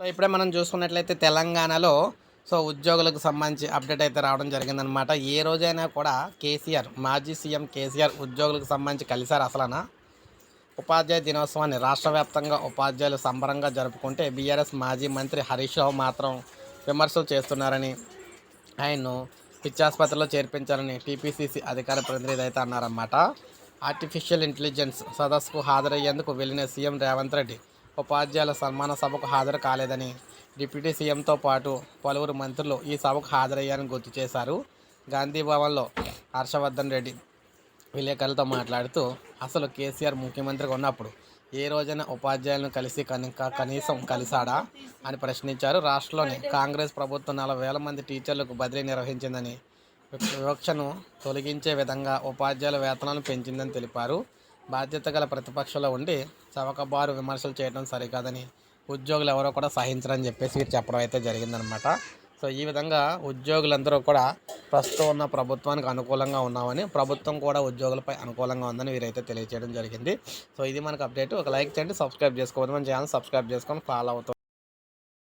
So ఇప్పుడే మనం చూసుకున్నట్లయితే తెలంగాణలో సో ఉద్యోగులకు సంబంధించి అప్డేట్ అయితే రావడం జరిగిందనమాట ఏ రోజైనా కూడా కేసీఆర్ మాజీ సీఎం కేసీఆర్ ఉద్యోగులకు సంబంధించి కలిశారు అసలనా? ఉపాధ్యాయ దినోత్సవాన్ని రాష్ట్ర వ్యాప్తంగా ఉపాధ్యాయులు సంబరంగా జరుపుకుంటే బీఆర్ఎస్ మాజీ మంత్రి హరీష్ రావు మాత్రం విమర్శలు చేస్తున్నారని ఆయన్ను పిచ్చాసుపత్రిలో చేర్పించాలని టీపీసీసీ అధికార ప్రతినిధి అయితే అన్నారన్నమాట. ఆర్టిఫిషియల్ ఇంటెలిజెన్స్ సదస్సుకు హాజరయ్యేందుకు వెళ్ళిన సీఎం రేవంత్ రెడ్డి ఉపాధ్యాయుల సన్మాన సభకు హాజరు కాలేదని డిప్యూటీ సీఎంతో పాటు పలువురు మంత్రులు ఈ సభకు హాజరయ్యారని గుర్తు చేశారు. గాంధీభవన్లో హర్షవర్ధన్ రెడ్డి విలేకరులతో మాట్లాడుతూ అసలు కేసీఆర్ ముఖ్యమంత్రిగా ఉన్నప్పుడు ఏ రోజైన ఉపాధ్యాయులను కలిసి కనుక కనీసం కలిశాడా? అని ప్రశ్నించారు. రాష్ట్రంలోని కాంగ్రెస్ ప్రభుత్వం నలభై వేల మంది టీచర్లకు బదిలీ నిర్వహించిందని వివక్షను తొలగించే విధంగా ఉపాధ్యాయుల వేతనాలను పెంచిందని తెలిపారు. బాధ్యత గల ప్రతిపక్షంలో ఉండి చవకబారు విమర్శలు చేయడం సరికాదని ఉద్యోగులు ఎవరో కూడా సహించరని చెప్పేసి చెప్పడం అయితే జరిగిందనమాట సో ఈ విధంగా ఉద్యోగులందరూ కూడా ప్రస్తుతం ఉన్న ప్రభుత్వానికి అనుకూలంగా ఉన్నామని ప్రభుత్వం కూడా ఉద్యోగులపై అనుకూలంగా ఉందని వీరైతే తెలియజేయడం జరిగింది. సో ఇది మనకు అప్డేట్. ఒక లైక్ చేయండి సబ్స్క్రైబ్ చేసుకోవద్దు. మన ఛానల్ సబ్స్క్రైబ్ చేసుకొని ఫాలో అవుతుంది